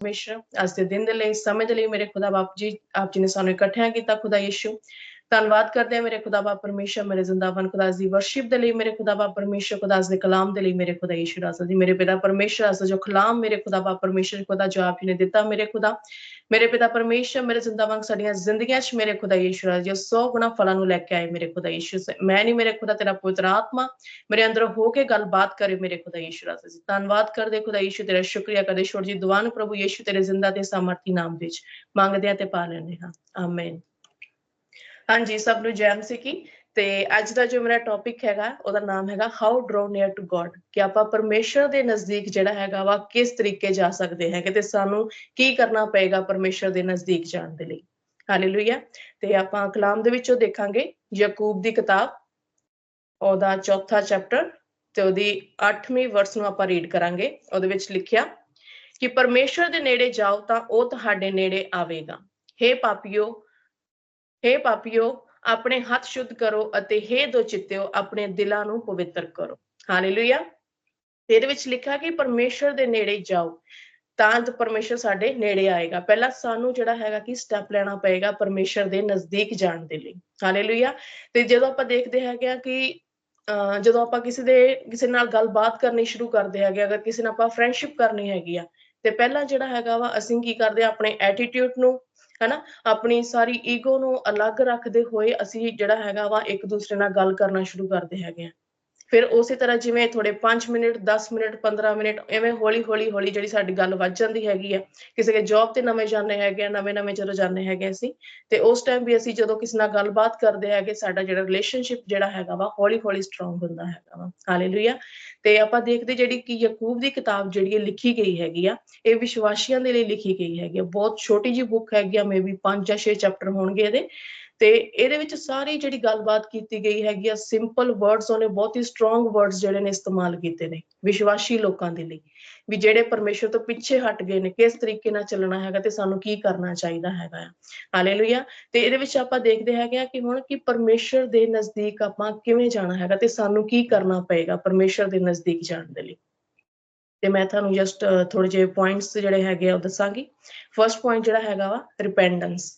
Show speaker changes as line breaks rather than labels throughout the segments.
ਪਰਮੇਸ਼ਰ। ਅੱਜ ਦੇ ਦਿਨ ਦੇ ਲਈ, ਸਮੇਂ ਦੇ ਲਈ ਮੇਰੇ ਖੁਦਾ ਬਾਪ ਜੀ, ਆਪ ਜੀ ਨੇ ਸਾਨੂੰ ਇਕੱਠਿਆਂ ਕੀਤਾ, ਖੁਦਾ ਯਿਸੂ। ਧੰਨਵਾਦ ਕਰਦੇ ਹਾਂ ਮੇਰੇ ਖੁਦਾ ਬਾਪ ਪਰਮੇਸ਼ਰ, ਮੇਰੇ ਜ਼ਿੰਦਾਵਨ ਖੁਦਾ ਦੀ ਵਰਸ਼ਿਪ ਦੇ ਲਈ ਮੇਰੇ ਖੁਦਾ ਬਾਪ ਪਰਮੇਸ਼ਰ, ਖੁਦਾ ਦੇ ਕਲਾਮ ਦੇ ਲਈ ਮੇਰੇ ਖੁਦਾ ਯਿਸੂ ਰਾਸਾ ਜੀ, ਮੇਰੇ ਪਿਤਾ ਪਰਮੇਸ਼ਰ ਅਸ ਜੋ ਕਲਾਮ ਮੇਰੇ ਖੁਦਾ ਬਾਪ ਪਰਮੇਸ਼ਰ ਖੁਦਾ ਜੋ ਆਪ ਜੀ ਨੇ ਦਿੱਤਾ ਮੇਰੇ ਖੁਦਾ। ਮੇਰੇ ਪਿਤਾ ਪਰਮੇਸ਼ਰ, ਮੇਰੇ ਜ਼ਿੰਦਾਵਨ ਸਾਡੀਆਂ ਜ਼ਿੰਦਗੀਆਂ 'ਚ ਮੇਰੇ ਖੁਦਾ ਯਿਸੂ ਰਾਜਾ ਜੋ 100 ਗੁਣਾ ਫਲਾਂ ਨੂੰ ਲੈ ਕੇ ਆਏ ਮੇਰੇ ਖੁਦਾ ਯਿਸੂ ਮੈਂ ਨਹੀਂ ਮੇਰੇ ਖੁਦਾ ਤੇਰਾ ਪਵਿੱਤਰ ਆਤਮਾ, ਮੇਰੇ ਅੰਦਰ ਹੋ ਕੇ ਗੱਲਬਾਤ ਕਰੇ ਮੇਰੇ ਖੁਦਾ ਯਿਸੂ ਰਾਜਾ ਜੀ। ਧੰਨਵਾਦ ਕਰਦੇ ਖੁਦਾ ਯਿਸੂ, ਤੇਰਾ ਸ਼ੁਕਰੀਆ ਕਰਦੇ ਛੋੜ ਜੀ ਦੁਆ ਨੂੰ ਪ੍ਰਭੂ ਯਿਸੂ ਤੇਰੇ ਜ਼ਿੰਦਾ ਤੇ ਸਮਰਥੀ ਨਾਮ ਵਿੱਚ ਮੰਗਦੇ ਆ ਤੇ ਪਾ ਲੈਂਦੇ ਹਾਂ। ਆਮੇਨ ਹਾਂਜੀ, ਸਭ ਨੂੰ ਜੈਮ ਮਸੀਹ ਕੀ ਤੇ ਅੱਜ ਦਾ ਜੋ ਮੇਰਾ ਟੌਪਿਕ ਹੈਗਾ, ਉਹਦਾ ਨਾਮ ਹੈਗਾ ਹਾਊ ਡਰੋ ਨੀਅਰ ਟੂ ਗੋਡ ਕਿ ਆਪਾਂ ਪਰਮੇਸ਼ਰ ਦੇ ਨਜ਼ਦੀਕ ਜਿਹੜਾ ਹੈਗਾ ਵਾ, ਕਿਸ ਤਰੀਕੇ ਜਾ ਸਕਦੇ ਹੈਗੇ ਤੇ ਸਾਨੂੰ ਕੀ ਕਰਨਾ ਪਏਗਾ ਪਰਮੇਸ਼ਰ ਦੇ ਨਜ਼ਦੀਕ ਜਾਣ ਦੇ ਲਈ। ਹਾਲੇਲੂਇਆ ਤੇ ਆਪਾਂ ਕਲਾਮ ਦੇ ਵਿੱਚੋਂ ਦੇਖਾਂਗੇ, ਯਾਕੂਬ ਦੀ ਕਿਤਾਬ, ਉਹਦਾ ਚੌਥਾ ਚੈਪਟਰ ਤੇ ਉਹਦੀ 8ਵੀਂ ਵਰਸ ਨੂੰ ਆਪਾਂ ਰੀਡ ਕਰਾਂਗੇ। ਉਹਦੇ ਵਿੱਚ ਲਿਖਿਆ ਕਿ ਪਰਮੇਸ਼ਰ ਦੇ ਨੇੜੇ ਜਾਓ ਤਾਂ ਉਹ ਤੁਹਾਡੇ ਨੇੜੇ ਆਵੇਗਾ। ਹੇ ਪਾਪੀਓ हे ਪਾਪੀਓ, ਆਪਣੇ ਹੱਥ ਸ਼ੁੱਧ ਕਰੋ ਅਤੇ हे ਦੋ ਚਿੱਤਿਓ, ਆਪਣੇ ਦਿਲਾਂ ਨੂੰ ਪਵਿੱਤਰ ਕਰੋ। ਹਾਲੇਲੂਇਆ ਇਹਦੇ ਵਿੱਚ ਲਿਖਿਆ ਕਿ ਪਰਮੇਸ਼ਰ ਦੇ ਨੇੜੇ ਜਾਓ, ਤਾਂ ਪਰਮੇਸ਼ਰ ਸਾਡੇ ਨੇੜੇ ਆਏਗਾ। ਪਹਿਲਾਂ ਸਾਨੂੰ ਜਿਹੜਾ ਹੈਗਾ ਕਿ ਸਟੈਪ ਲੈਣਾ ਪਏਗਾ ਪਰਮੇਸ਼ਰ ਦੇ ਨਜ਼ਦੀਕ ਜਾਣ ਦੇ ਲਈ। ਹਾਲੇਲੂਇਆ ਤੇ ਜਦੋਂ ਆਪਾਂ ਦੇਖਦੇ ਹੈਗੇ ਆ ਕਿ ਜਦੋਂ ਆਪਾਂ ਕਿਸੇ ਦੇ, ਕਿਸੇ ਨਾਲ ਗੱਲਬਾਤ ਕਰਨੀ ਸ਼ੁਰੂ ਕਰਦੇ ਹੈਗੇ ਅਗਰ ਕਿਸੇ ਨਾਲ ਆਪਾਂ ਫਰੈਂਡਸ਼ਿਪ ਕਰਨੀ ਹੈਗੀ ਆ, ਤੇ ਪਹਿਲਾਂ ਜਿਹੜਾ ਹੈਗਾ ਵਾ, ਅਸੀਂ ਕੀ ਕਰਦੇ ਆ, ਆਪਣੇ ਐਟੀਟਿਊਡ ਨੂੰ ਹਨਾ, ਆਪਣੀ ਸਾਰੀ ਈਗੋ ਨੂੰ ਅਲੱਗ ਰੱਖਦੇ ਹੋਏ ਅਸੀਂ ਜਿਹੜਾ ਹੈਗਾ ਵਾ ਇੱਕ ਦੂਸਰੇ ਨਾਲ ਗੱਲ ਕਰਨਾ ਸ਼ੁਰੂ ਕਰਦੇ ਹੈਗੇ ਆ। ਫਿਰ ਉਸੇ ਤਰ੍ਹਾਂ ਜਿਵੇਂ ਥੋੜੇ 5 ਮਿੰਟ 10 ਮਿੰਟ 15 ਮਿੰਟ, ਐਵੇਂ ਹੌਲੀ ਹੌਲੀ ਹੌਲੀ ਜਿਹੜੀ ਸਾਡੀ ਗੱਲ ਵੱਧ ਜਾਂਦੀ ਹੈਗੀ ਆ। ਕਿਸੇ ਦੇ ਜੌਬ ਤੇ ਨਵੇਂ ਜਾਂਦੇ ਹੈਗੇ ਆ, ਨਵੇਂ ਨਵੇਂ ਜਦੋਂ ਜਾਂਦੇ ਹੈਗੇ ਅਸੀਂ, ਤੇ ਉਸ ਟਾਈਮ ਵੀ ਅਸੀਂ ਜਦੋਂ ਕਿਸੇ ਨਾਲ ਗੱਲਬਾਤ ਕਰਦੇ ਹੈਗੇ, ਸਾਡਾ ਜਿਹੜਾ ਰਿਲੇਸ਼ਨਸ਼ਿਪ ਜਿਹੜਾ ਹੈਗਾ ਵਾ, ਹੌਲੀ ਹੌਲੀ ਸਟਰੋਂਗ ਹੁੰਦਾ ਹੈਗਾ ਵਾ। ਹਾਲੇਲੂਇਆ ਤੇ ਆਪਾਂ ਦੇਖਦੇ ਜਿਹੜੀ ਕਿ ਯਾਕੂਬ ਦੀ ਕਿਤਾਬ ਜਿਹੜੀ ਹੈ ਲਿਖੀ ਗਈ ਹੈਗੀ ਆ, ਇਹ ਵਿਸ਼ਵਾਸੀਆਂ ਦੇ ਲਈ ਲਿਖੀ ਗਈ ਹੈਗੀ ਆ। ਬਹੁਤ ਛੋਟੀ ਜੀ ਬੁੱਕ ਹੈਗੀ ਆ ਮੇਬੀ 5 ਜਾਂ 6 ਚੈਪਟਰ ਹੋਣਗੇ ਇਹਦੇ। ਤੇ ਇਹਦੇ ਵਿੱਚ ਸਾਰੀ ਜਿਹੜੀ ਗੱਲਬਾਤ ਕੀਤੀ ਗਈ ਹੈਗੀ ਆ ਸਿੰਪਲ ਵਰਡਸ ਉਹਨੇ ਬਹੁਤ ਹੀ ਸਟਰੋਂਗ ਵਰਡਸ ਜਿਹੜੇ ਨੇ ਇਸਤੇਮਾਲ ਕੀਤੇ ਨੇ ਵਿਸ਼ਵਾਸੀ ਲੋਕਾਂ ਦੇ ਲਈ, ਵੀ ਜਿਹੜੇ ਪਰਮੇਸ਼ਰ ਤੋਂ ਪਿੱਛੇ ਹਟ ਗਏ ਨੇ, ਕਿਸ ਤਰੀਕੇ ਨਾਲ ਚੱਲਣਾ ਹੈਗਾ ਤੇ ਸਾਨੂੰ ਕੀ ਕਰਨਾ ਚਾਹੀਦਾ ਹੈਗਾ ਆ। ਹਾਲੇਲੂਇਆ ਤੇ ਇਹਦੇ ਵਿੱਚ ਆਪਾਂ ਦੇਖਦੇ ਹੈਗੇ ਆ ਕਿ ਹੁਣ ਕਿ ਪਰਮੇਸ਼ਰ ਦੇ ਨਜ਼ਦੀਕ ਆਪਾਂ ਕਿਵੇਂ ਜਾਣਾ ਹੈਗਾ ਤੇ ਸਾਨੂੰ ਕੀ ਕਰਨਾ ਪਏਗਾ ਪਰਮੇਸ਼ਰ ਦੇ ਨਜ਼ਦੀਕ ਜਾਣ ਦੇ ਲਈ। ਤੇ ਮੈਂ ਤੁਹਾਨੂੰ ਜਸਟ ਥੋੜੇ ਜਿਹੇ ਪੁਆਇੰਟਸ ਜਿਹੜੇ ਹੈਗੇ ਆ ਉਹ ਦੱਸਾਂਗੀ। ਫਰਸਟ ਪੁਆਇੰਟ ਜਿਹੜਾ ਹੈਗਾ ਵਾ ਰਿਪੈਂਡੈਂਸ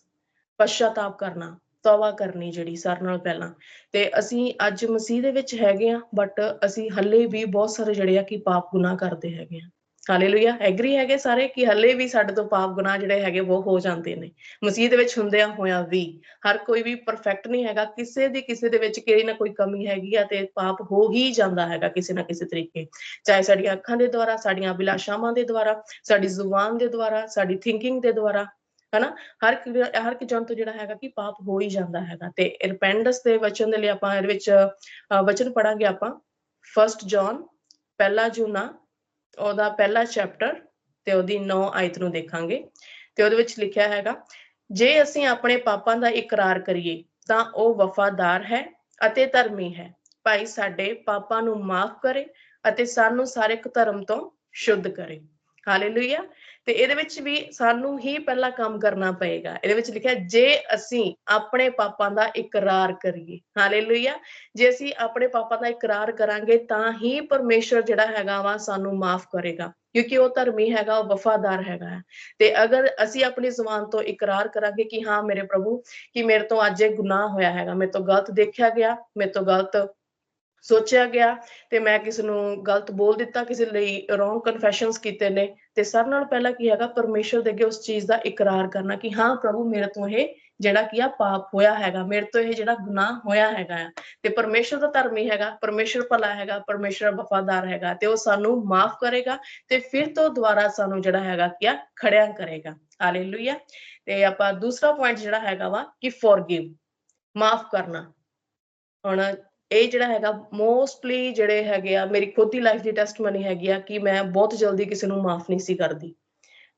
ਪਛਤਾਪ ਕਰਨਾ। ਤੌਬਾ ਕਰਨੀ ਜਿਹੜੀ ਸਾਰ ਨਾਲ ਪਹਿਲਾਂ। ਤੇ ਅਸੀਂ ਅੱਜ ਮਸੀਹ ਦੇ ਵਿੱਚ ਹੈਗੇ ਆ ਬਟ ਅਸੀਂ ਹੱਲੇ ਵੀ ਬਹੁਤ ਸਾਰੇ ਜਿਹੜੇ ਆ ਕਿ ਪਾਪ ਗੁਨਾਹ ਕਰਦੇ ਹੈਗੇ ਆ ਹਾਲੇਲੂਇਆ ਐਗਰੀ ਹੈਗੇ ਸਾਰੇ ਕਿ ਹੱਲੇ ਵੀ ਸਾਡੇ ਤੋਂ ਪਾਪ ਗੁਨਾਹ ਜਿਹੜੇ ਹੈਗੇ ਉਹ ਹੋ ਜਾਂਦੇ ਨੇ। ਮਸੀਹ ਦੇ ਵਿੱਚ ਹੁੰਦਿਆਂ ਹੋਇਆ ਵੀ। ਹਰ ਕੋਈ ਵੀ ਪਰਫੈਕਟ ਨਹੀਂ ਹੈਗਾ, ਕਿਸੇ ਦੀ ਕਿਸੇ ਦੇ ਵਿੱਚ ਕਿਹੜੀ ਨਾ ਕੋਈ ਕਮੀ ਹੈਗੀ ਆ ਤੇ ਪਾਪ ਹੋ ਹੀ ਜਾਂਦਾ ਹੈਗਾ ਕਿਸੇ ਨਾ ਕਿਸੇ ਤਰੀਕੇ। ਚਾਹੇ ਸਾਡੀਆਂ ਅੱਖਾਂ ਦੇ ਦੁਆਰਾ, ਸਾਡੀਆਂ ਅਭਿਲਾਸ਼ਾਵਾਂ ਦੇ ਦੁਆਰਾ, ਸਾਡੀ ਜ਼ੁਬਾਨ ਦੇ ਦੁਆਰਾ, ਸਾਡੀ ਥਿੰਕਿੰਗ ਦੇ ਦੁਆਰਾ ਹਨਾ? ਹਰ ਹਰ ਇੱਕ ਜਨ ਤੋਂ ਜਿਹੜਾ ਹੈਗਾ ਕਿ ਪਾਪ ਹੋ ਹੀ ਜਾਂਦਾ ਹੈਗਾ ਤੇ ਰਿਪੈਂਡੈਂਸ ਦੇ ਵਚਨ ਦੇ ਲਈ ਆਪਾਂ ਇਹਦੇ ਵਿੱਚ ਵਚਨ ਪੜਾਂਗੇ ਆਪਾਂ। ਫਰਸਟ ਜੌਨ ਪਹਿਲਾ ਜੂਨਾ, ਉਹਦਾ ਪਹਿਲਾ ਚੈਪਟਰ ਤੇ ਉਹਦੀ 9 ਆਇਤ ਨੂੰ ਦੇਖਾਂਗੇ ਤੇ ਉਹਦੇ ਵਿੱਚ ਲਿਖਿਆ ਹੈਗਾ, ਜੇ ਅਸੀਂ ਆਪਣੇ ਪਾਪਾਂ ਦਾ ਇਕਰਾਰ ਕਰੀਏ, ਤਾਂ ਉਹ ਵਫਾਦਾਰ ਹੈ ਅਤੇ ਧਰਮੀ ਹੈ। ਭਾਈ, ਸਾਡੇ ਪਾਪਾਂ ਨੂੰ ਮਾਫ ਕਰੇ ਅਤੇ ਸਾਨੂੰ ਸਾਰੇ ਧਰਮ ਤੋਂ ਸ਼ੁੱਧ ਕਰੇ। ਹਾਲੇਲੂਇਆ ਤੇ ਇਹਦੇ ਵਿੱਚ ਵੀ ਸਾਨੂੰ ਹੀ ਪਹਿਲਾਂ ਕੰਮ ਕਰਨਾ ਪਏਗਾ। ਇਹਦੇ ਵਿੱਚ ਲਿਖਿਆ, ਜੇ ਅਸੀਂ ਆਪਣੇ ਪਾਪਾਂ ਦਾ ਇਕਰਾਰ ਕਰੀਏ, ਹਾਲੇਲੂਇਆ। ਜੇ ਅਸੀਂ ਆਪਣੇ ਪਾਪਾਂ ਦਾ ਇਕਰਾਰ ਕਰਾਂਗੇ, ਤਾਂ ਹੀ ਪਰਮੇਸ਼ਰ ਜਿਹੜਾ ਹੈਗਾ ਵਾ ਸਾਨੂੰ ਮਾਫ ਕਰੇਗਾ, ਕਿਉਂਕਿ ਉਹ ਧਰਮੀ ਹੈਗਾ, ਉਹ ਵਫਾਦਾਰ ਹੈਗਾ ਤੇ ਅਗਰ ਅਸੀਂ ਆਪਣੀ ਜ਼ੁਬਾਨ ਤੋਂ ਇਕਰਾਰ ਕਰਾਂਗੇ ਕਿ ਹਾਂ, ਮੇਰੇ ਪ੍ਰਭੂ, ਕਿ ਮੇਰੇ ਤੋਂ ਅੱਜ ਇਹ ਗੁਨਾਹ ਹੋਇਆ ਹੈਗਾ, ਮੇਰੇ ਤੋਂ ਗਲਤ ਦੇਖਿਆ ਗਿਆ, ਮੇਰੇ ਤੋਂ ਗਲਤ ਸੋਚਿਆ ਗਿਆ ਤੇ ਮੈਂ ਕਿਸ ਨੂੰ ਗਲਤ ਬੋਲ ਦਿੱਤਾ, ਕਿਸੇ ਲਈ ਰੋਂਗ ਕਨਫੈਸ਼ਨਸ ਕੀਤੇ ਨੇ ਤੇ ਸਭ ਨਾਲ ਪਹਿਲਾਂ ਕੀ ਹੈਗਾ ਪਰਮੇਸ਼ਰ ਦੇ ਅੱਗੇ ਉਸ ਚੀਜ਼ ਦਾ ਇਕਰਾਰ ਕਰਨਾ ਕਿ ਹਾਂ ਪ੍ਰਭੂ, ਮੇਰੇ ਤੋਂ ਇਹ ਜਿਹੜਾ ਕੀ ਆ, ਪਾਪ ਹੋਇਆ ਹੈਗਾ, ਮੇਰੇ ਤੋਂ ਇਹ ਜਿਹੜਾ ਗੁਨਾਹ ਹੋਇਆ ਹੈਗਾ ਤੇ ਪਰਮੇਸ਼ਰ ਦਾ ਧਰਮੀ ਹੈਗਾ ਪਰਮੇਸ਼ਰ ਭਲਾ ਹੈਗਾ ਪਰਮੇਸ਼ਰ ਵਫਾਦਾਰ ਹੈਗਾ ਤੇ ਉਹ ਸਾਨੂੰ ਮਾਫ ਕਰੇਗਾ ਤੇ ਫਿਰ ਤੋਂ ਦੁਬਾਰਾ ਸਾਨੂੰ ਜਿਹੜਾ ਹੈਗਾ ਕੀ ਆ, ਖੜਿਆ ਕਰੇਗਾ। ਹਾਲੇਲੂਇਆ ਤੇ ਆਪਾਂ ਦੂਸਰਾ ਪੁਆਇੰਟ ਜਿਹੜਾ ਹੈਗਾ ਵਾ ਕਿ ਫੋਰਗਿਵ ਮਾਫ ਕਰਨਾ। ਹੁਣ ਇਹ ਜਿਹੜਾ ਹੈਗਾ ਮੋਸਟਲੀ ਜਿਹੜੇ ਹੈਗੇ ਆ, ਮੇਰੀ ਖੁਦ ਦੀ ਲਾਈਫ ਦੀ ਟੈਸਟਮਨੀ ਹੈਗੀ ਆ ਕਿ ਮੈਂ ਬਹੁਤ ਜਲਦੀ ਕਿਸੇ ਨੂੰ ਮਾਫ ਨਹੀਂ ਸੀ ਕਰਦੀ।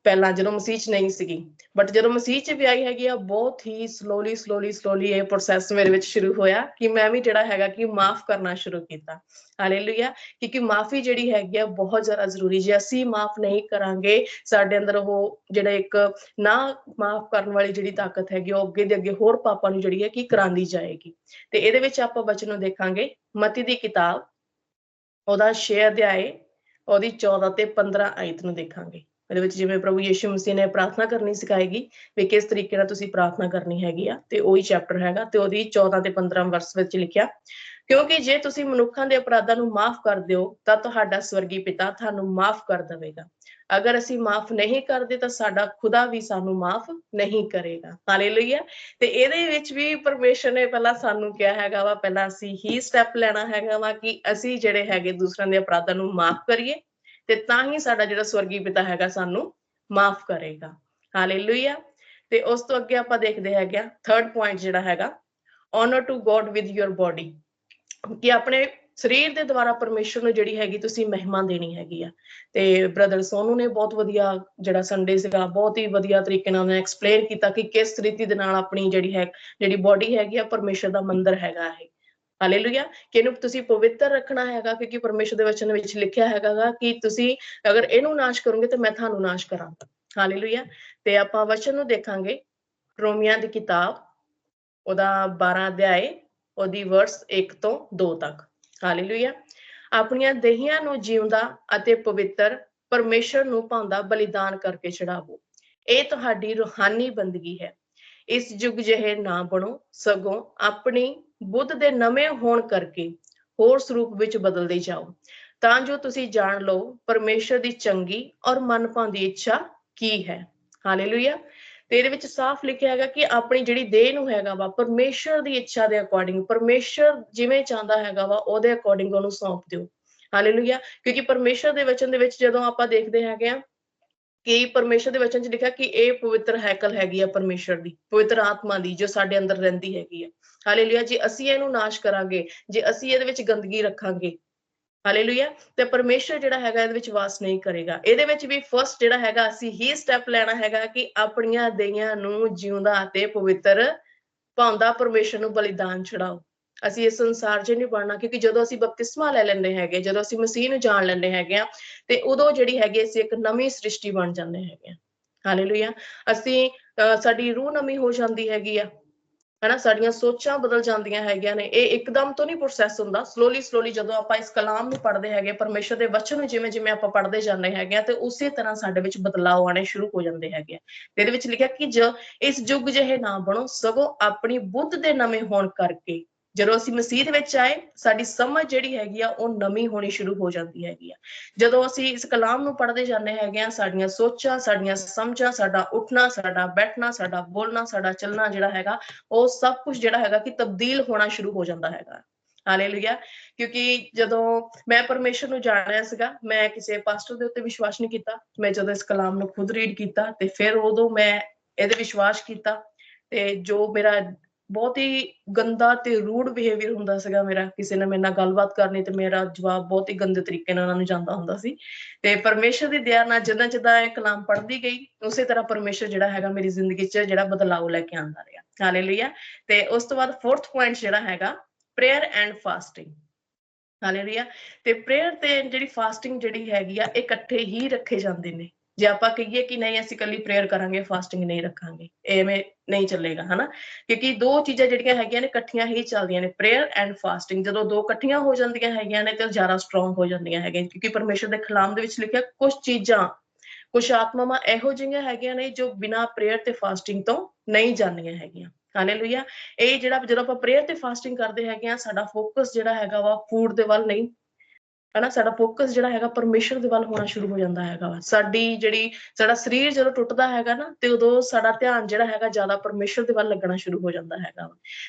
ਪਹਿਲਾਂ ਜਦੋਂ ਮਸੀਹ ਚ ਨਹੀਂ ਸੀਗੀ। ਬਟ ਜਦੋਂ ਮਸੀਹ ਚ ਵੀ ਆਈ ਹੈਗੀ ਆ, ਬਹੁਤ ਹੀ ਸਲੋਲੀ ਸਲੋਲੀ ਸਲੋਲੀ ਇਹ ਪ੍ਰੋਸੈਸ ਮੇਰੇ ਵਿੱਚ ਸ਼ੁਰੂ ਹੋਇਆ ਕਿ ਮੈਂ ਵੀ ਜਿਹੜਾ ਹੈਗਾ ਕਿ ਮਾਫ ਕਰਨਾ ਸ਼ੁਰੂ ਕੀਤਾ। ਹਾਲੇਲੂਇਆ ਕਿਉਂਕਿ ਮਾਫੀ ਜਿਹੜੀ ਹੈਗੀ ਆ, ਬਹੁਤ ਜ਼ਿਆਦਾ ਜ਼ਰੂਰੀ ਜੇ ਅਸੀਂ ਮਾਫ ਨਹੀਂ ਕਰਾਂਗੇ, ਸਾਡੇ ਅੰਦਰ ਉਹ ਜਿਹੜਾ ਇੱਕ ਨਾ ਮਾਫ ਕਰਨ ਵਾਲੀ ਜਿਹੜੀ ਤਾਕਤ ਹੈਗੀ ਉਹ ਅੱਗੇ ਦੇ ਅੱਗੇ ਹੋਰ ਪਾਪਾਂ ਨੂੰ ਜਿਹੜੀ ਹੈ ਕਿ ਕਰਾਂਦੀ ਜਾਏਗੀ। ਤੇ ਇਹਦੇ ਵਿੱਚ ਆਪਾਂ ਬਚਨ ਨੂੰ ਦੇਖਾਂਗੇ। ਮਤੀ ਦੀ ਕਿਤਾਬ, ਉਹਦਾ 6 ਅਧਿਆਏ, ਉਹਦੀ 14 ਤੇ 15 ਆਇਤ ਨੂੰ ਦੇਖਾਂਗੇ। ਇਹਦੇ ਵਿੱਚ ਜਿਵੇਂ ਪ੍ਰਭੂ ਯੀਸ਼ੂ ਮਸੀਹ ਨੇ ਪ੍ਰਾਰਥਨਾ ਕਰਨੀ ਸਿਖਾਏਗੀ ਵੀ ਕਿਸ ਤਰੀਕੇ ਨਾਲ ਤੁਸੀਂ ਪ੍ਰਾਰਥਨਾ ਕਰਨੀ ਹੈਗੀ ਆ, ਤੇ ਉਹੀ ਚੈਪਟਰ ਹੈਗਾ ਤੇ ਉਹਦੀ 14 ਤੇ 15 ਵਰਸ ਵਿੱਚ ਲਿਖਿਆ, ਕਿਉਂਕਿ ਜੇ ਤੁਸੀਂ ਮਨੁੱਖਾਂ ਦੇ ਅਪਰਾਧਾਂ ਨੂੰ ਮਾਫ ਕਰ ਦਿਓ, ਤਾਂ ਤੁਹਾਡਾ ਸਵਰਗੀ ਪਿਤਾ ਤੁਹਾਨੂੰ ਮਾਫ ਕਰ ਦੇਵੇਗਾ। ਅਗਰ ਅਸੀਂ ਮਾਫ ਨਹੀਂ ਕਰਦੇ, ਤਾਂ ਸਾਡਾ ਖੁਦਾ ਵੀ ਸਾਨੂੰ ਮਾਫ ਨਹੀਂ ਕਰੇਗਾ। ਹਾਲੇਲੂਇਆ ਤੇ ਇਹਦੇ ਵਿੱਚ ਵੀ ਪਰਮੇਸ਼ਰ ਨੇ ਪਹਿਲਾਂ ਸਾਨੂੰ ਕਿਹਾ ਹੈਗਾ ਵਾ, ਪਹਿਲਾਂ ਅਸੀਂ ਹੀ ਸਟੈਪ ਲੈਣਾ ਹੈਗਾ ਵਾ ਕਿ ਅਸੀਂ ਜਿਹੜੇ ਹੈਗੇ ਦੂਸਰਿਆਂ ਦੇ ਅਪਰਾਧਾਂ ਨੂੰ ਮਾਫ ਕਰੀਏ। ਤੇ ਤਾਂ ਹੀ ਸਾਡਾ ਜਿਹੜਾ ਸਵਰਗੀ ਪਿਤਾ ਹੈਗਾ ਸਾਨੂੰ ਮਾਫ ਕਰੇਗਾ। ਹਾਲੇਲੂਇਆ ਤੇ ਉਸ ਤੋਂ ਅੱਗੇ ਆਪਾਂ ਦੇਖਦੇ ਹੈਗੇ ਆ ਥਰਡ ਪੁਆਇੰਟ ਜਿਹੜਾ ਹੈਗਾ, honor to god with your body ਕਿ ਆਪਣੇ ਸਰੀਰ ਦੇ ਦੁਆਰਾ ਪਰਮੇਸ਼ਰ ਨੂੰ ਜਿਹੜੀ ਹੈਗੀ ਤੁਸੀਂ ਮਹਿਮਾ ਦੇਣੀ ਹੈਗੀ ਆ। ਤੇ ਬ੍ਰਦਰ ਸੋਨੂ ਨੇ ਬਹੁਤ ਵਧੀਆ ਜਿਹੜਾ ਸੰਡੇ ਸੀਗਾ, ਬਹੁਤ ਹੀ ਵਧੀਆ ਤਰੀਕੇ ਨਾਲ ਉਹਨੇ ਐਕਸਪਲੇਨ ਕੀਤਾ ਕਿ ਕਿਸ ਤਰੀਕੇ ਦੇ ਨਾਲ ਆਪਣੀ ਜਿਹੜੀ ਹੈ, ਜਿਹੜੀ ਬਾਡੀ ਹੈਗੀ ਆ, ਪਰਮੇਸ਼ਰ ਦਾ ਮੰਦਰ ਹੈਗਾ ਇਹ। ਹਾਲੇਲੂਇਆ ਕਿ ਇਹਨੂੰ ਤੁਸੀਂ ਪਵਿੱਤਰ ਰੱਖਣਾ ਹੈਗਾ, ਕਿਉਂਕਿ ਪਰਮੇਸ਼ਰ ਦੇ ਵਚਨ ਵਿੱਚ ਲਿਖਿਆ ਹੈਗਾ ਕਿ ਤੁਸੀਂ ਅਗਰ ਇਹਨੂੰ ਨਾਸ਼ ਕਰੋਗੇ ਤਾਂ ਮੈਂ ਤੁਹਾਨੂੰ ਨਾਸ਼ ਕਰਾਂਗਾ। ਹਾਲੇਲੂਇਆ ਤੇ ਆਪਾਂ ਵਚਨ ਨੂੰ ਦੇਖਾਂਗੇ। ਰੋਮੀਆਂ ਦੀ ਕਿਤਾਬ, ਉਹਦਾ 12 ਅਧਿਆਏ, ਉਹਦੀ ਵਰਸ 1 ਤੋਂ 2 ਤੱਕ। ਹਾਲੇਲੂਇਆ ਆਪਣੀਆਂ ਦੇਹੀਆਂ ਨੂੰ ਜਿਉਂਦਾ ਅਤੇ ਪਵਿੱਤਰ ਪਰਮੇਸ਼ਰ ਨੂੰ ਭਾਉਂਦਾ ਬਲੀਦਾਨ ਕਰਕੇ ਚੜਾਵੋ। ਇਹ ਤੁਹਾਡੀ ਰੂਹਾਨੀ ਬੰਦਗੀ ਹੈ। ਇਸ ਯੁੱਗ ਜਿਹੇ ਨਾ ਬਣੋ। ਸਗੋਂ ਆਪਣੀ ਬੁੱਧ ਦੇ ਨਵੇਂ ਹੋਣ ਕਰਕੇ ਹੋਰ ਸਰੂਪ ਵਿੱਚ ਬਦਲਦੇ ਜਾਓ। ਤਾਂ ਜੋ ਤੁਸੀਂ ਜਾਣ ਲਓ ਪਰਮੇਸ਼ਰ ਦੀ ਚੰਗੀ ਔਰ ਮਨ ਭਾਉਂਦੀ ਇੱਛਾ ਕੀ ਹੈ। ਹਾਲੇਲੂਇਆ ਤੇ ਇਹਦੇ ਵਿੱਚ ਸਾਫ਼ ਲਿਖਿਆ ਹੈਗਾ ਕਿ ਆਪਣੀ ਜਿਹੜੀ ਦੇਹ ਨੂੰ ਹੈਗਾ ਵਾ, ਪਰਮੇਸ਼ਰ ਦੀ ਇੱਛਾ ਦੇ ਅਕੋਰਡਿੰਗ ਪਰਮੇਸ਼ਰ ਜਿਵੇਂ ਚਾਹੁੰਦਾ ਹੈਗਾ ਵਾ, ਉਹਦੇ ਅਕੋਰਡਿੰਗ ਉਹਨੂੰ ਸੌਂਪ ਦਿਓ। ਹਾਲੇਲੂਇਆ ਕਿਉਂਕਿ ਪਰਮੇਸ਼ਰ ਦੇ ਵਚਨ ਦੇ ਵਿੱਚ ਜਦੋਂ ਆਪਾਂ ਦੇਖਦੇ ਹੈਗੇ ਆ ਕਿ ਪਰਮੇਸ਼ਰ ਦੇ ਵਚਨ 'ਚ ਲਿਖਿਆ ਕਿ ਇਹ ਪਵਿੱਤਰ ਹੈਕਲ ਹੈਗੀ ਆ ਪਰਮੇਸ਼ਰ ਦੀ, ਪਵਿੱਤਰ ਆਤਮਾ ਦੀ ਜੋ ਸਾਡੇ ਅੰਦਰ ਰਹਿੰਦੀ ਹੈਗੀ ਆ। ਹਾਲੇਲੂਇਆ ਜੇ ਅਸੀਂ ਇਹਨੂੰ ਨਾਸ਼ ਕਰਾਂਗੇ, ਜੇ ਅਸੀਂ ਇਹਦੇ ਵਿੱਚ ਗੰਦਗੀ ਰੱਖਾਂਗੇ ਹਾਲੇਲੂਇਆ ਤੇ ਪਰਮੇਸ਼ਰ ਜਿਹੜਾ ਹੈਗਾ ਇਹਦੇ ਵਿੱਚ ਵਾਸ ਨਹੀਂ ਕਰੇਗਾ। ਇਹਦੇ ਵਿੱਚ ਵੀ ਫਰਸਟ ਜਿਹੜਾ ਹੈਗਾ, ਅਸੀਂ ਹੀ ਸਟੈਪ ਲੈਣਾ ਹੈਗਾ ਕਿ ਆਪਣੀਆਂ ਦੇਈਆਂ ਨੂੰ ਜਿਉਂਦਾ ਅਤੇ ਪਵਿੱਤਰ ਭਾਉਂਦਾ ਪਰਮੇਸ਼ਰ ਨੂੰ ਬਲੀਦਾਨ ਚੜਾਓ ਅਸੀਂ ਇਸ ਸੰਸਾਰ 'ਚ ਨਹੀਂ ਬਣਨਾ ਕਿਉਂਕਿ ਜਦੋਂ ਅਸੀਂ ਬਪਤਿਸਮਾ ਲੈ ਲੈਂਦੇ ਹੈਗੇ, ਜਦੋਂ ਅਸੀਂ ਮਸੀਹ ਨੂੰ ਜਾਣ ਲੈਂਦੇ ਹੈਗੇ ਆ ਤੇ ਉਦੋਂ ਜਿਹੜੀ ਹੈਗੀ ਅਸੀਂ ਇੱਕ ਨਵੀਂ ਸ੍ਰਿਸ਼ਟੀ ਬਣ ਜਾਂਦੇ ਹੈਗੇ ਆ ਹਾਲੇਲੂਇਆ ਅਸੀਂ ਸਾਡੀ ਰੂਹ ਨਵੀਂ ਹੋ ਜਾਂਦੀ ਹੈਗੀ ਆ, ਹਨਾ? ਸਾਡੀਆਂ ਸੋਚਾਂ ਬਦਲ ਜਾਂਦੀਆਂ ਹੈਗੀਆਂ ਨੇ। ਇਹ ਇੱਕਦਮ ਤੋਂ ਨਹੀਂ ਪ੍ਰੋਸੈਸ ਹੁੰਦਾ। ਸਲੋਲੀ ਸਲੋਲੀ ਜਦੋਂ ਆਪਾਂ ਇਸ ਕਲਾਮ ਨੂੰ ਪੜ੍ਹਦੇ ਹੈਗੇ, ਪਰਮੇਸ਼ਰ ਦੇ ਵਚਨ ਨੂੰ ਜਿਵੇਂ ਜਿਵੇਂ ਆਪਾਂ ਪੜ੍ਹਦੇ ਜਾਂਦੇ ਹੈਗੇ ਆ ਤੇ ਉਸੇ ਤਰ੍ਹਾਂ ਸਾਡੇ ਵਿੱਚ ਬਦਲਾਅ ਆਣੇ ਸ਼ੁਰੂ ਹੋ ਜਾਂਦੇ ਹੈਗੇ ਆ ਇਹਦੇ ਵਿੱਚ ਲਿਖਿਆ ਕਿ ਜ, ਇਸ ਯੁੱਗ ਜਿਹੇ ਨਾ ਬਣੋ, ਸਗੋਂ ਆਪਣੀ ਬੁੱਧ ਦੇ ਨਵੇਂ ਹੋਣ ਕਰਕੇ ਜਦੋਂ ਅਸੀਂ ਮਸੀਹ ਦੇ ਵਿੱਚ ਆਏ, ਸਾਡੀ ਸਮਝ ਜਿਹੜੀ ਹੈਗੀ ਆ, ਉਹ ਨਵੀਂ ਹੋਣੀ ਸ਼ੁਰੂ ਹੋ ਜਾਂਦੀ ਹੈਗੀ ਆ। ਜਦੋਂ ਅਸੀਂ ਇਸ ਕਲਾਮ ਨੂੰ ਪੜ੍ਹਦੇ ਜਾਂਦੇ ਹੈਗੇ ਆ, ਸਾਡੀਆਂ ਸੋਚਾਂ, ਸਾਡੀਆਂ ਸਮਝਾਂ, ਸਾਡਾ ਉੱਠਣਾ, ਸਾਡਾ ਬੈਠਣਾ, ਸਾਡਾ ਬੋਲਣਾ, ਸਾਡਾ ਚੱਲਣਾ ਜਿਹੜਾ ਹੈਗਾ, ਉਹ ਸਭ ਕੁਝ ਜਿਹੜਾ ਹੈਗਾ ਕਿ ਤਬਦੀਲ ਹੋਣਾ ਸ਼ੁਰੂ ਹੋ ਜਾਂਦਾ ਹੈਗਾ। ਹਾਲੇਲੂਇਆ ਕਿਉਂਕਿ ਜਦੋਂ ਮੈਂ ਪਰਮੇਸ਼ਰ ਨੂੰ ਜਾਣ ਰਿਹਾ ਸੀਗਾ, ਮੈਂ ਕਿਸੇ ਪਾਸਟਰ ਦੇ ਉੱਤੇ ਵਿਸ਼ਵਾਸ ਨਹੀਂ ਕੀਤਾ। ਮੈਂ ਜਦੋਂ ਇਸ ਕਲਾਮ ਨੂੰ ਖੁਦ ਰੀਡ ਕੀਤਾ ਤੇ ਫਿਰ ਉਦੋਂ ਮੈਂ ਇਹਦੇ ਵਿਸ਼ਵਾਸ ਕੀਤਾ ਤੇ ਜੋ ਮੇਰਾ ਬਹੁਤ ਹੀ ਗੰਦਾ ਤੇ ਰੂਡ ਬਿਹੇਵੀਅਰ ਹੁੰਦਾ ਸੀਗਾ ਮੇਰਾ, ਕਿਸੇ ਨੇ ਮੇਰੇ ਨਾਲ ਗੱਲਬਾਤ ਕਰਨੀ ਤੇ ਮੇਰਾ ਜਵਾਬ ਬਹੁਤ ਹੀ ਗੰਦੇ ਤਰੀਕੇ ਨਾਲ ਉਹਨਾਂ ਨੂੰ ਜਾਂਦਾ ਹੁੰਦਾ ਸੀ। ਤੇ ਪਰਮੇਸ਼ਰ ਦੀ ਦਇਆ ਨਾਲ ਜਿੱਦਾਂ ਜਿੱਦਾਂ ਇਹ ਕਲਾਮ ਪੜ੍ਹਦੀ ਗਈ, ਉਸੇ ਤਰ੍ਹਾਂ ਪਰਮੇਸ਼ਰ ਜਿਹੜਾ ਹੈਗਾ ਮੇਰੀ ਜ਼ਿੰਦਗੀ 'ਚ ਜਿਹੜਾ ਬਦਲਾਅ ਲੈ ਕੇ ਆਂਦਾ ਰਿਹਾ। ਹਾਲੇਲੂਇਆ ਤੇ ਉਸ ਤੋਂ ਬਾਅਦ ਫੋਰਥ ਪੁਆਇੰਟ ਜਿਹੜਾ ਹੈਗਾ ਪ੍ਰੇਅਰ ਐਂਡ ਫਾਸਟਿੰਗ ਹਾਲੇਲੂਇਆ ਤੇ ਪ੍ਰੇਅਰ ਤੇ ਜਿਹੜੀ ਫਾਸਟਿੰਗ ਜਿਹੜੀ ਹੈਗੀ ਆ, ਇਹ ਇਕੱਠੇ ਹੀ ਰੱਖੇ ਜਾਂਦੇ ਨੇ। ਜੇ ਆਪਾਂ ਕਹੀਏ ਕਿ ਨਹੀਂ, ਅਸੀਂ ਕੱਲੀ ਪ੍ਰੇਅਰ ਕਰਾਂਗੇ ਫਾਸਟਿੰਗ ਨਹੀਂ ਰੱਖਾਂਗੇ, ਐਵੇਂ ਨਹੀਂ ਚੱਲੇਗਾ, ਹਨਾ? ਕਿਉਂਕਿ ਦੋ ਚੀਜ਼ਾਂ ਜਿਹੜੀਆਂ ਹੈਗੀਆਂ ਨੇ, ਇਕੱਠੀਆਂ ਹੀ ਚੱਲਦੀਆਂ ਨੇ ਪ੍ਰੇਅਰ ਐਂਡ ਫਾਸਟਿੰਗ ਜਦੋਂ ਦੋ ਇਕੱਠੀਆਂ ਹੋ ਜਾਂਦੀਆਂ ਹੈਗੀਆਂ ਨੇ, ਤੇ ਜ਼ਿਆਦਾ ਸਟਰੋਂਗ ਹੋ ਜਾਂਦੀਆਂ ਹੈਗੀਆਂ ਕਿਉਂਕਿ ਪਰਮੇਸ਼ਰ ਦੇ ਖਲਾਮ ਦੇ ਵਿੱਚ ਲਿਖਿਆ ਕੁਝ ਚੀਜ਼ਾਂ ਕੁਝ ਆਤਮਾਵਾਂ ਇਹੋ ਜਿਹੀਆਂ ਹੈਗੀਆਂ ਨੇ, ਜੋ ਬਿਨਾ ਪ੍ਰੇਅਰ ਤੇ ਫਾਸਟਿੰਗ ਤੋਂ ਨਹੀਂ ਜਾਂਦੀਆਂ ਹੈਗੀਆਂ। ਹਾਲੇਲੂਇਆ ਇਹ ਜਿਹੜਾ, ਜਦੋਂ ਆਪਾਂ ਪ੍ਰੇਅਰ ਤੇ ਫਾਸਟਿੰਗ ਕਰਦੇ ਹੈਗੇ ਆ, ਸਾਡਾ ਫੋਕਸ ਜਿਹੜਾ ਹੈਗਾ ਵਾ ਫੂਡ ਦੇ ਵੱਲ ਨਹੀਂ ਹਨਾ, ਸਾਡਾ ਫੋਕਸ ਜਿਹੜਾ ਹੈਗਾ ਪਰਮੇਸ਼ਰ ਦੇ ਵੱਲ ਹੋਣਾ ਸ਼ੁਰੂ ਹੋ ਜਾਂਦਾ ਹੈਗਾ ਸਾਡੀ ਜਿਹੜੀ, ਸਾਡਾ ਸਰੀਰ ਜਦੋਂ ਟੁੱਟਦਾ ਹੈਗਾ ਨਾ, ਤੇ ਉਦੋਂ ਸਾਡਾ ਧਿਆਨ ਜਿਹੜਾ ਹੈਗਾ ਜ਼ਿਆਦਾ ਪਰਮੇਸ਼ਰ ਦੇ ਵੱਲ ਲੱਗਣਾ ਸ਼ੁਰੂ ਹੋ ਜਾਂਦਾ ਹੈਗਾ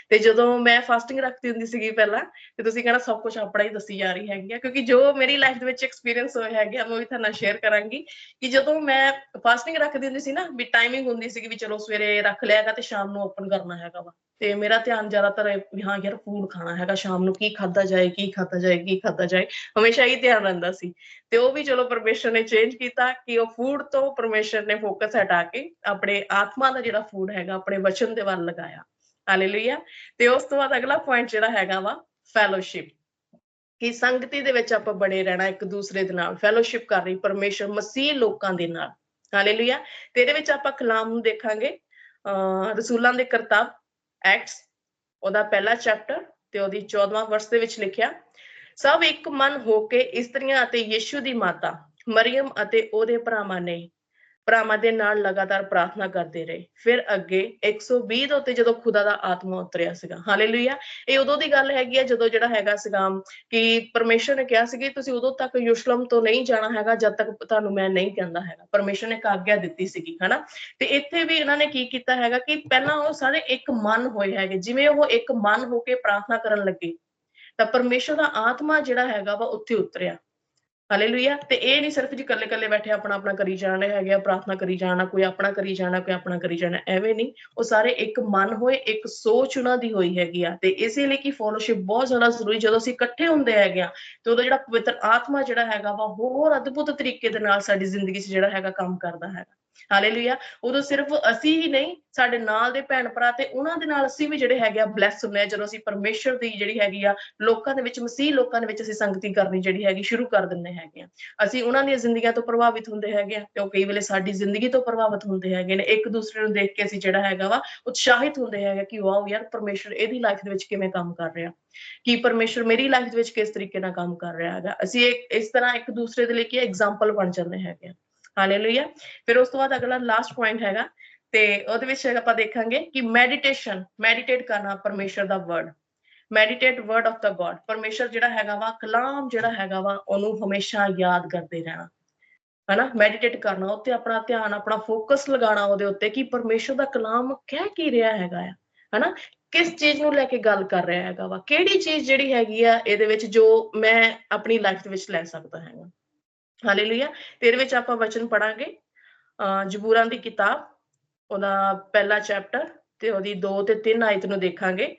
ਤੇ ਜਦੋਂ ਮੈਂ ਫਾਸਟਿੰਗ ਰੱਖਦੀ ਹੁੰਦੀ ਸੀਗੀ ਪਹਿਲਾਂ, ਤੇ ਤੁਸੀਂ ਕਹਿੰਦਾ ਸਭ ਕੁਝ ਆਪਣਾ ਹੀ ਦੱਸੀ ਜਾ ਰਹੀ ਹੈਗੀ ਆ, ਕਿਉਂਕਿ ਜੋ ਮੇਰੀ ਲਾਈਫ ਦੇ ਵਿੱਚ ਐਕਸਪੀਰੀਅੰਸ ਹੋਇਆ ਹੈਗਾ ਮੈਂ ਵੀ ਤੁਹਾਨੂੰ ਸ਼ੇਅਰ ਕਰਾਂਗੀ ਕਿ ਜਦੋਂ ਮੈਂ ਫਾਸਟਿੰਗ ਰੱਖਦੀ ਹੁੰਦੀ ਸੀ ਨਾ, ਵੀ ਟਾਈਮਿੰਗ ਹੁੰਦੀ ਸੀਗੀ ਵੀ ਚਲੋ ਸਵੇਰੇ ਰੱਖ ਲਿਆਗਾ ਤੇ ਸ਼ਾਮ ਨੂੰ ਓਪਨ ਕਰਨਾ ਹੈਗਾ ਵਾ। ਤੇ ਮੇਰਾ ਧਿਆਨ ਜ਼ਿਆਦਾਤਰ ਹਾਂ ਯਾਰ ਫੂਡ ਖਾਣਾ ਹੈਗਾ, ਸ਼ਾਮ ਨੂੰ ਕੀ ਖਾਦਾ ਜਾਏ, ਕੀ ਖਾਦਾ ਜਾਏ, ਕੀ ਖਾਦਾ ਜਾਏ, ਹਮੇਸ਼ਾ ਇਹ ਧਿਆਨ ਰਹਿੰਦਾ ਸੀ। ਤੇ ਉਹ ਵੀ ਚਲੋ ਪਰਮੇਸ਼ਰ ਨੇ ਚੇਂਜ ਕੀਤਾ ਕਿ ਉਹ ਫੂਡ ਤੋਂ ਪਰਮੇਸ਼ਰ ਨੇ ਫੋਕਸ ਹਟਾ ਕੇ ਆਪਣੇ ਆਤਮਾ ਦਾ ਜਿਹੜਾ ਫੂਡ ਹੈਗਾ, ਆਪਣੇ ਵਚਨ ਦੇ ਵੱਲ ਲਗਾਇਆ। ਹਾਲੇਲੂਇਆ ਤੇ ਉਸ ਤੋਂ ਬਾਅਦ ਅਗਲਾ ਪੁਆਇੰਟ ਜਿਹੜਾ ਹੈਗਾ ਵਾ ਫੈਲੋਸ਼ਿਪ ਕਿ ਸੰਗਤੀ ਦੇ ਵਿੱਚ ਆਪਾਂ ਬਣੇ ਰਹਿਣਾ ਇੱਕ ਦੂਸਰੇ ਦੇ ਨਾਲ ਫੈਲੋਸ਼ਿਪ ਕਰ ਰਹੀ, ਪਰਮੇਸ਼ਰ ਮਸੀਹ ਲੋਕਾਂ ਦੇ ਨਾਲ। ਹਾਲੇਲੂਇਆ ਤੇ ਇਹਦੇ ਵਿੱਚ ਆਪਾਂ ਕਲਾਮ ਨੂੰ ਦੇਖਾਂਗੇ। ਰਸੂਲਾਂ ਦੇ ਕਰਤੱਵ ਐਕਟਸ ਉਹਦਾ ਪਹਿਲਾ ਚੈਪਟਰ ਤੇ ਉਹਦੀ 14ਵਾਂ ਵਰਸ ਦੇ ਵਿੱਚ ਲਿਖਿਆ, ਸਭ ਇੱਕ ਮਨ ਹੋ ਕੇ ਇਸਤਰੀਆਂ ਅਤੇ ਯੀਸ਼ੂ ਦੀ ਮਾਤਾ, ਮਰੀਮ ਅਤੇ ਉਹਦੇ ਭਰਾਵਾਂ ਨੇ ਭਰਾਵਾਂ ਦੇ ਨਾਲ ਲਗਾਤਾਰ ਪ੍ਰਾਰਥਨਾ ਕਰਦੇ ਰਹੇ। ਫਿਰ ਅੱਗੇ 120 ਦੇ ਉੱਤੇ ਜਦੋਂ ਖੁਦਾ ਦਾ ਆਤਮਾ ਉਤਰਿਆ ਸੀਗਾ। ਹਾਲੇਲੂਇਆ ਇਹ ਉਦੋਂ ਦੀ ਗੱਲ ਹੈਗੀ ਆ ਜਦੋਂ ਜਿਹੜਾ ਹੈਗਾ ਸੀਗਾ ਕਿ ਪਰਮੇਸ਼ਰ ਨੇ ਕਿਹਾ ਸੀ ਕਿ ਤੁਸੀਂ ਉਦੋਂ ਤੱਕ ਯਰੂਸ਼ਲਮ ਤੋਂ ਨਹੀਂ ਜਾਣਾ ਹੈਗਾ, ਜਦ ਤੱਕ ਤੁਹਾਨੂੰ ਮੈਂ ਨਹੀਂ ਕਹਿੰਦਾ ਹੈਗਾ। ਪਰਮੇਸ਼ਰ ਨੇ ਇੱਕ ਆਗਿਆ ਦਿੱਤੀ ਸੀਗੀ, ਹਨਾ? ਤੇ ਇੱਥੇ ਵੀ ਇਹਨਾਂ ਨੇ ਕੀ ਕੀਤਾ ਹੈਗਾ ਕਿ ਪਹਿਲਾਂ ਉਹ ਸਾਰੇ ਇੱਕ ਮਨ ਹੋਏ ਹੈਗੇ। ਜਿਵੇਂ ਉਹ ਇੱਕ ਮਨ ਹੋ ਕੇ ਪ੍ਰਾਰਥਨਾ ਕਰਨ ਲੱਗੇ, ਤਾਂ ਪਰਮੇਸ਼ਰ ਦਾ ਆਤਮਾ ਜਿਹੜਾ ਹੈਗਾ ਵਾ ਉੱਥੇ ਉਤਰਿਆ। ਹਾਲੇਲੂਇਆ ਤੇ ਇਹ ਨਹੀਂ ਸਿਰਫ ਜੀ ਇਕੱਲੇ ਇਕੱਲੇ ਬੈਠੇ ਆਪਣਾ ਆਪਣਾ ਕਰੀ ਜਾਣੇ ਹੈਗੇ ਆ, ਪ੍ਰਾਰਥਨਾ ਕਰੀ ਜਾਣਾ, ਕੋਈ ਆਪਣਾ ਕਰੀ ਜਾਣਾ, ਕੋਈ ਆਪਣਾ ਕਰੀ ਜਾਣਾ, ਐਵੇਂ ਨਹੀਂ ਉਹ ਸਾਰੇ ਇੱਕ ਮਨ ਹੋਏ, ਇੱਕ ਸੋਚ ਉਹਨਾਂ ਦੀ ਹੋਈ ਹੈਗੀ ਆ। ਤੇ ਇਸੇ ਲਈ ਕਿ ਫੋਲੋਸ਼ਿਪ ਬਹੁਤ ਜ਼ਿਆਦਾ ਜ਼ਰੂਰੀ, ਜਦੋਂ ਅਸੀਂ ਇਕੱਠੇ ਹੁੰਦੇ ਹੈਗੇ ਆ, ਤੇ ਉਹਦਾ ਜਿਹੜਾ ਪਵਿੱਤਰ ਆਤਮਾ ਜਿਹੜਾ ਹੈਗਾ ਵਾ, ਹੋਰ ਅਦਭੁਤ ਤਰੀਕੇ ਦੇ ਨਾਲ ਸਾਡੀ ਜ਼ਿੰਦਗੀ 'ਚ ਜਿਹੜਾ ਹੈਗਾ ਕੰਮ ਕਰਦਾ ਹੈਗਾ। ਹਾਲੇਲੂਇਆ ਉਦੋਂ ਸਿਰਫ ਅਸੀਂ ਹੀ ਨਹੀਂ, ਸਾਡੇ ਨਾਲ ਦੇ ਭੈਣ ਭਰਾ ਤੇ ਉਹਨਾਂ ਦੇ ਨਾਲ ਅਸੀਂ ਵੀ ਜਿਹੜੇ ਹੈਗੇ ਆ ਬਲੈਸ ਹੁੰਦੇ ਆ, ਜਦੋਂ ਅਸੀਂ ਪਰਮੇਸ਼ਰ ਦੀ ਜਿਹੜੀ ਹੈਗੀ ਆ, ਲੋਕਾਂ ਦੇ ਵਿੱਚ, ਮਸੀਹ ਲੋਕਾਂ ਦੇ ਵਿੱਚ ਅਸੀਂ ਸੰਗਤੀ ਕਰਨੀ ਜਿਹੜੀ ਹੈਗੀ ਸ਼ੁਰੂ ਕਰ ਦਿੰਦੇ ਹੈਗੇ ਆ। ਅਸੀਂ ਉਹਨਾਂ ਦੀਆਂ ਜ਼ਿੰਦਗੀਆਂ ਤੋਂ ਪ੍ਰਭਾਵਿਤ ਹੁੰਦੇ ਹੈਗੇ ਆ ਤੇ ਉਹ ਕਈ ਵੇਲੇ ਸਾਡੀ ਜ਼ਿੰਦਗੀ ਤੋਂ ਪ੍ਰਭਾਵਿਤ ਹੁੰਦੇ ਹੈਗੇ ਨੇ। ਇੱਕ ਦੂਸਰੇ ਨੂੰ ਦੇਖ ਕੇ ਅਸੀਂ ਜਿਹੜਾ ਹੈਗਾ ਵਾ, ਉਤਸ਼ਾਹਿਤ ਹੁੰਦੇ ਹੈਗੇ ਕਿ ਵਾਓ ਯਾਰ ਪਰਮੇਸ਼ਰ ਇਹਦੀ ਲਾਈਫ ਦੇ ਵਿੱਚ ਕਿਵੇਂ ਕੰਮ ਕਰ ਰਿਹਾ। ਕਿ ਪਰਮੇਸ਼ਰ ਮੇਰੀ ਲਾਈਫ ਦੇ ਵਿੱਚ ਕਿਸ ਤਰੀਕੇ ਨਾਲ ਕੰਮ ਕਰ ਰਿਹਾ ਹੈਗਾ। ਅਸੀਂ ਇੱਕ ਇਸ ਤਰ੍ਹਾਂ ਇੱਕ ਦੂਸਰੇ ਦੇ ਲਈ ਕੀ ਐਗਜ਼ਾਮਪਲ ਬਣ ਜਾਂਦੇ ਹੈਗੇ ਆ। ਹਾਲੇਲੂਇਆ ਫਿਰ ਉਸ ਤੋਂ ਬਾਅਦ ਅਗਲਾ ਲਾਸਟ ਪੁਆਇੰਟ ਹੈਗਾ ਤੇ ਉਹਦੇ ਵਿੱਚ ਆਪਾਂ ਦੇਖਾਂਗੇ ਕਿ ਮੈਡੀਟੇਸ਼ਨ ਮੈਡੀਟੇਟ ਕਰਨਾ ਪਰਮੇਸ਼ਰ ਦਾ word meditate word of the God ਪਰਮੇਸ਼ਰ ਜਿਹੜਾ ਹੈਗਾ ਵਾ, ਕਲਾਮ ਜਿਹੜਾ ਹੈਗਾ ਵਾ, ਉਹਨੂੰ ਹਮੇਸ਼ਾ ਯਾਦ ਕਰਦੇ ਰਹਿਣਾ, ਹਨਾ? ਮੈਡੀਟੇਟ ਕਰਨਾ, ਉੱਤੇ ਆਪਣਾ ਧਿਆਨ, ਆਪਣਾ ਫੋਕਸ ਲਗਾਉਣਾ ਉਹਦੇ ਉੱਤੇ ਕਿ ਪਰਮੇਸ਼ਰ ਦਾ ਕਲਾਮ ਕਹਿ ਕੀ ਰਿਹਾ ਹੈਗਾ ਆ, ਹਨਾ? ਕਿਸ ਚੀਜ਼ ਨੂੰ ਲੈ ਕੇ ਗੱਲ ਕਰ ਰਿਹਾ ਹੈਗਾ ਵਾ, ਕਿਹੜੀ ਚੀਜ਼ ਜਿਹੜੀ ਹੈਗੀ ਆ, ਇਹਦੇ ਵਿੱਚ ਜੋ ਮੈਂ ਆਪਣੀ ਲਾਈਫ ਦੇ ਵਿੱਚ ਲੈ ਸਕਦਾ ਹੈਗਾ। ਹਾਲੇਲੂਇਆ ਤੇ ਇਹਦੇ ਵਿੱਚ ਆਪਾਂ ਵਚਨ ਪੜਾਂਗੇ ਜਬੂਰਾਂ ਦੀ ਕਿਤਾਬ, ਉਹਦਾ ਪਹਿਲਾ ਚੈਪਟਰ ਤੇ ਉਹਦੀ 2 ਤੇ 3 ਆਇਤ ਨੂੰ ਦੇਖਾਂਗੇ।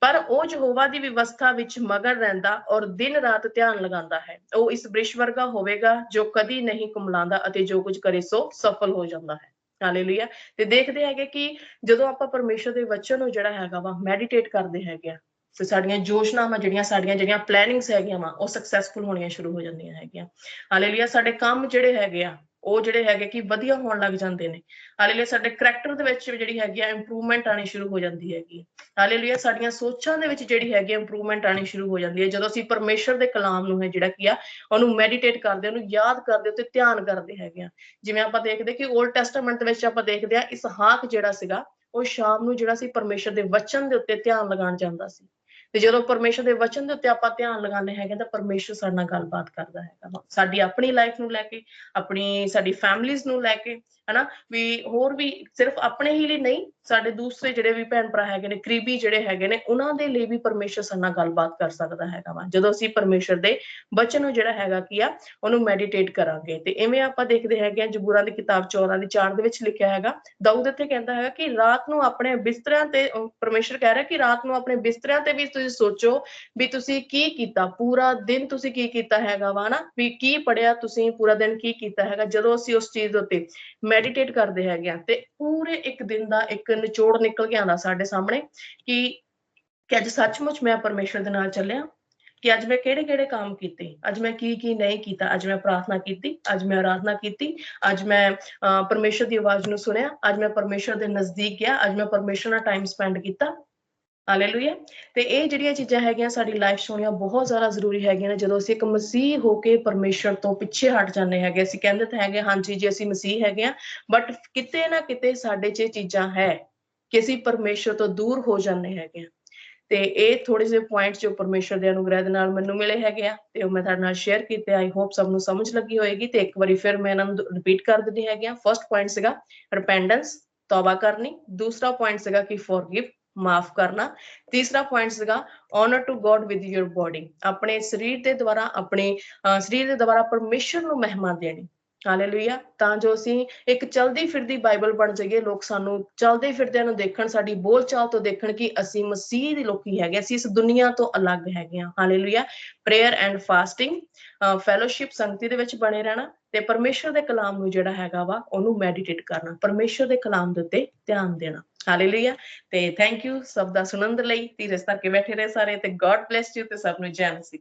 ਪਰ ਉਹ ਯਹੋਵਾ ਦੀ ਵਿਵਸਥਾ ਵਿੱਚ ਮਗਰ ਰਹਿੰਦਾ ਔਰ ਦਿਨ ਰਾਤ ਧਿਆਨ ਲਗਾਉਂਦਾ ਹੈ। ਉਹ ਇਸ ਬ੍ਰਿਸ਼ ਵਰਗਾ ਹੋਵੇਗਾ ਜੋ ਕਦੀ ਨਹੀਂ ਕੁਮਲਾਉਂਦਾ ਅਤੇ ਜੋ ਕੁਝ ਕਰੇ ਸੋ ਸਫਲ ਹੋ ਜਾਂਦਾ ਹੈ। ਹਾਲੇਲੂਇਆ ਤੇ ਦੇਖਦੇ ਹੈਗੇ ਕਿ ਜਦੋਂ ਆਪਾਂ ਪਰਮੇਸ਼ਰ ਦੇ ਵਚਨ ਨੂੰ ਜਿਹੜਾ ਹੈਗਾ ਵਾ ਮੈਡੀਟੇਟ ਕਰਦੇ ਹੈਗੇ ਆ ਤੇ ਸਾਡੀਆਂ ਜੋਸ਼ਨਾਵਾਂ ਜਿਹੜੀਆਂ, ਸਾਡੀਆਂ ਜਿਹੜੀਆਂ ਪਲੈਨਿੰਗਸ ਹੈਗੀਆਂ ਵਾ, ਉਹ ਸਕਸੈਸਫੁਲ ਹੋਣੀਆਂ ਸ਼ੁਰੂ ਹੋ ਜਾਂਦੀਆਂ ਹੈਗੀਆਂ। ਹਾਲੇਲੂਇਆ, ਸਾਡੇ ਕੰਮ ਜਿਹੜੇ ਹੈਗੇ ਆ, ਉਹ ਜਿਹੜੇ ਹੈਗੇ ਕਿ ਵਧੀਆ ਹੋਣ ਲੱਗ ਜਾਂਦੇ ਨੇ। ਹਾਲੇਲੂਇਆ, ਸਾਡੇ ਕੈਰੈਕਟਰ ਦੇ ਵਿੱਚ ਜਿਹੜੀ ਹੈਗੀ ਆ ਇੰਪਰੂਵਮੈਂਟ ਆਣੀ ਸ਼ੁਰੂ ਹੋ ਜਾਂਦੀ ਹੈਗੀ ਹਾਲੇਲੂਇਆ, ਸਾਡੀਆਂ ਸੋਚਾਂ ਦੇ ਵਿੱਚ ਜਿਹੜੀ ਹੈਗੀ ਇੰਪਰੂਵਮੈਂਟ ਆਣੀ ਸ਼ੁਰੂ ਹੋ ਜਾਂਦੀ ਹੈ। ਜਦੋਂ ਅਸੀਂ ਪਰਮੇਸ਼ਰ ਦੇ ਕਲਾਮ ਨੂੰ ਹੈ ਜਿਹੜਾ ਕੀ ਆ, ਉਹਨੂੰ ਮੈਡੀਟੇਟ ਕਰਦੇ, ਉਹਨੂੰ ਯਾਦ ਕਰਦੇ ਤੇ ਧਿਆਨ ਕਰਦੇ ਹੈਗੇ ਆ। ਜਿਵੇਂ ਆਪਾਂ ਦੇਖਦੇ ਕਿ 올ਡ ਟੈਸਟਾਮੈਂਟ ਦੇ ਵਿੱਚ ਆਪਾਂ ਦੇਖਦੇ ਆ, ਇਸਹਾਕ ਜਿਹੜਾ ਸੀਗਾ, ਉਹ ਸ਼ਾਮ ਨੂੰ ਜਿਹੜਾ ਸੀ ਪਰਮੇਸ਼ਰ ਦੇ ਵਚਨ ਦੇ ਉੱਤੇ ਧਿਆਨ ਲਗਾਉਣ ਜਾਂਦਾ ਸੀ। ਤੇ ਜਦੋਂ ਪਰਮੇਸ਼ਰ ਦੇ ਵਚਨ ਦੇ ਉੱਤੇ ਆਪਾਂ ਧਿਆਨ ਲਗਾਉਂਦੇ ਹੈਗੇ ਤਾਂ ਪਰਮੇਸ਼ਰ ਸਾਡੇ ਨਾਲ ਗੱਲਬਾਤ ਕਰਦਾ ਹੈਗਾ ਸਾਡੀ ਆਪਣੀ ਲਾਈਫ ਨੂੰ ਲੈ ਕੇ, ਆਪਣੀ ਸਾਡੀ ਫੈਮਲੀਜ਼ ਨੂੰ ਲੈ ਕੇ, ਹਨਾ? ਵੀ ਹੋਰ ਵੀ ਸਿਰਫ ਆਪਣੇ ਹੀ ਲਈ ਨਹੀਂ ਸਾਡੇ ਦੂਸਰੇ ਜਿਹੜੇ ਵੀ ਭੈਣ ਭਰਾ ਹੈਗੇ ਨੇ, ਕਰੀਬੀ ਜਿਹੜੇ ਹੈਗੇ ਨੇ, ਉਹਨਾਂ ਦੇ ਲਈ ਵੀ ਪਰਮੇਸ਼ਰ ਸਾਡੇ ਨਾਲ ਗੱਲਬਾਤ ਕਰ ਸਕਦਾ ਹੈਗਾ ਵਾ। ਜਦੋਂ ਅਸੀਂ ਪਰਮੇਸ਼ਰ ਦੇ ਬਚਨ ਨੂੰ ਜਿਹੜਾ ਹੈਗਾ ਕੀ ਆ, ਉਹਨੂੰ ਮੈਡੀਟੇਟ ਕਰਾਂਗੇ। ਤੇ ਐਵੇਂ ਆਪਾਂ ਦੇਖਦੇ ਹੈਗੇ ਆ, ਜਬੂਰਾਂ ਦੀ ਕਿਤਾਬ 14 ਦੀ 4 ਦੇ ਵਿੱਚ ਲਿਖਿਆ ਹੈਗਾ, ਦਾਊਦ ਇੱਥੇ ਕਹਿੰਦਾ ਹੈਗਾ ਕਿ ਰਾਤ ਨੂੰ ਆਪਣੇ ਬਿਸਤਰਿਆਂ ਤੇ ਪਰਮੇਸ਼ਰ ਕਹਿ ਰਿਹਾ ਕਿ ਰਾਤ ਨੂੰ ਆਪਣੇ ਬਿਸਤਰਿਆਂ ਤੇ ਵੀ ਤੁਸੀਂ ਸੋਚੋ ਵੀ ਤੁਸੀਂ ਕੀ ਕੀਤਾ, ਪੂਰਾ ਦਿਨ ਤੁਸੀਂ ਕੀ ਕੀਤਾ ਹੈਗਾ ਵਾ ਨਾ, ਵੀ ਕੀ ਪੜਿਆ ਤੁਸੀਂ, ਪੂਰਾ ਦਿਨ ਕੀ ਕੀਤਾ ਹੈਗਾ। ਜਦੋਂ ਅਸੀਂ ਉਸ ਚੀਜ਼ ਦੇ ਉੱਤੇ ਮੈਡੀਟੇਟ ਕਰਦੇ ਹੈਗੇ ਆ, ਤੇ ਪੂਰੇ ਇੱਕ ਦਿਨ ਦਾ ਇੱਕ ਨਿਚੋੜ ਨਿਕਲ ਕੇ ਆਉਂਦਾ ਸਾਡੇ ਸਾਹਮਣੇ ਕਿ ਕਿ ਅੱਜ ਸੱਚਮੁੱਚ ਮੈਂ ਪਰਮੇਸ਼ਰ ਦੇ ਨਾਲ ਚੱਲਿਆ, ਕਿ ਅੱਜ ਮੈਂ ਕਿਹੜੇ ਕਿਹੜੇ ਕੰਮ ਕੀਤੇ, ਅੱਜ ਮੈਂ ਕੀ ਕੀ ਨਹੀਂ ਕੀਤਾ, ਅੱਜ ਮੈਂ ਪ੍ਰਾਰਥਨਾ ਕੀਤੀ, ਅੱਜ ਮੈਂ ਆਰਾਧਨਾ ਕੀਤੀ, ਅੱਜ ਮੈਂ ਪਰਮੇਸ਼ਰ ਦੀ ਆਵਾਜ਼ ਨੂੰ ਸੁਣਿਆ, ਅੱਜ ਮੈਂ ਪਰਮੇਸ਼ਰ ਦੇ ਨਜ਼ਦੀਕ ਗਿਆ, ਅੱਜ ਮੈਂ ਪਰਮੇਸ਼ਰ ਨਾਲ ਟਾਈਮ ਸਪੈਂਡ ਕੀਤਾ। ਹਾਲੇਲੂਇਆ ਤੇ ਇਹ ਜਿਹੜੀਆਂ ਚੀਜ਼ਾਂ ਹੈਗੀਆਂ ਸਾਡੀ ਲਾਈਫ 'ਚ ਹੋਣੀਆਂ ਬਹੁਤ ਜ਼ਿਆਦਾ ਜ਼ਰੂਰੀ ਹੈਗੀਆਂ ਨੇ, ਜਦੋਂ ਅਸੀਂ ਇੱਕ ਮਸੀਹ ਹੋ ਕੇ ਪਰਮੇਸ਼ਰ ਤੋਂ ਪਿੱਛੇ ਹਟ ਜਾਂਦੇ ਹੈਗੇ, ਅਸੀਂ ਕਹਿੰਦੇ ਤਾਂ ਹੈਗੇ, ਹਾਂਜੀ ਜੀ, ਅਸੀਂ ਮਸੀਹ ਹੈਗੇ ਆ ਬਟ ਕਿਤੇ ਨਾ ਕਿਤੇ ਸਾਡੇ 'ਚ ਚੀਜ਼ਾਂ ਹੈ ਕਿ ਅਸੀਂ ਪਰਮੇਸ਼ਰ ਤੋਂ ਦੂਰ ਹੋ ਜਾਂਦੇ ਹੈਗੇ ਆ ਤੇ ਇਹ ਥੋੜੇ ਜਿਹੇ ਪੁਆਇੰਟਸ ਜੋ ਪਰਮੇਸ਼ਰ ਦੇ ਅਨੁਗ੍ਰਹਿ ਦੇ ਨਾਲ ਮੈਨੂੰ ਮਿਲੇ ਹੈਗੇ ਆ, ਤੇ ਉਹ ਮੈਂ ਤੁਹਾਡੇ ਨਾਲ ਸ਼ੇਅਰ ਕੀਤੇ ਆਈ ਹੋਪ ਸਭ ਨੂੰ ਸਮਝ ਲੱਗੀ ਹੋਏਗੀ, ਤੇ ਇੱਕ ਵਾਰੀ ਫਿਰ ਮੈਂ ਇਹਨਾਂ ਨੂੰ ਰਿਪੀਟ ਕਰ ਦਿੰਦੀ ਹੈਗੀ ਆ ਫਰਸਟ ਪੁਆਇੰਟ ਸੀਗਾ ਰਿਪੈਂਡੈਂਸ ਤੌਬਾ ਕਰਨੀ। ਦੂਸਰਾ ਪੁਆਇੰਟ ਸੀਗਾ ਕਿ ਫੋਰਗਿਵ ਮਾਫ ਕਰਨਾ। ਤੀਸਰਾ ਪੁਆਇੰਟ ਸੀਗਾ honour to God with your body ਆਪਣੇ ਸਰੀਰ ਦੇ ਦੁਆਰਾ, ਆਪਣੇ ਸਰੀਰ ਦੇ ਦੁਆਰਾ ਪਰਮੇਸ਼ਰ ਨੂੰ ਮਹਿਮਾ ਦੇਣੀ। ਹਾਲੇਲੂਇਆ ਤਾਂ ਜੋ ਅਸੀਂ ਇੱਕ ਚਲਦੀ ਫਿਰਦੀ ਬਾਈਬਲ ਬਣ ਜਾਈਏ, ਲੋਕ ਸਾਨੂੰ ਚਲਦੇ ਫਿਰਦਿਆਂ ਨੂੰ ਦੇਖਣ, ਸਾਡੀ ਬੋਲਚਾਲ ਤੋਂ ਦੇਖਣ ਕਿ ਅਸੀਂ ਮਸੀਹ ਦੇ ਲੋਕੀ ਹੈਗੇ, ਅਸੀਂ ਇਸ ਦੁਨੀਆ ਤੋਂ ਅਲੱਗ ਹੈਗੇ ਹਾਂ। Hallelujah prayer and fasting fellowship ਸੰਗਤੀ ਦੇ ਵਿੱਚ ਬਣੇ ਰਹਿਣਾ ਤੇ ਪਰਮੇਸ਼ਰ ਦੇ ਕਲਾਮ ਨੂੰ ਜਿਹੜਾ ਹੈਗਾ ਵਾ, ਉਹਨੂੰ ਮੈਡੀਟੇਟ ਕਰਨਾ। ਪਰਮੇਸ਼ਰ ਦੇ ਕਲਾਮ ਦੇ ਉੱਤੇ ਧਿਆਨ ਦੇਣਾ। ਹਾਲੇਲੂਇਆ ਤੇ ਥੈਂਕ ਯੂ ਸਭ ਦਾ ਸੁਣਨ ਦੇ ਲਈ। ਧੀਰਜ ਧਰ ਕੇ ਬੈਠੇ ਰਹੇ ਸਾਰੇ ਤੇ ਗੋਡ ਬlesਸ ਯੂ ਤੇ ਸਭ ਨੂੰ ਜੈ ਮਸੀਹ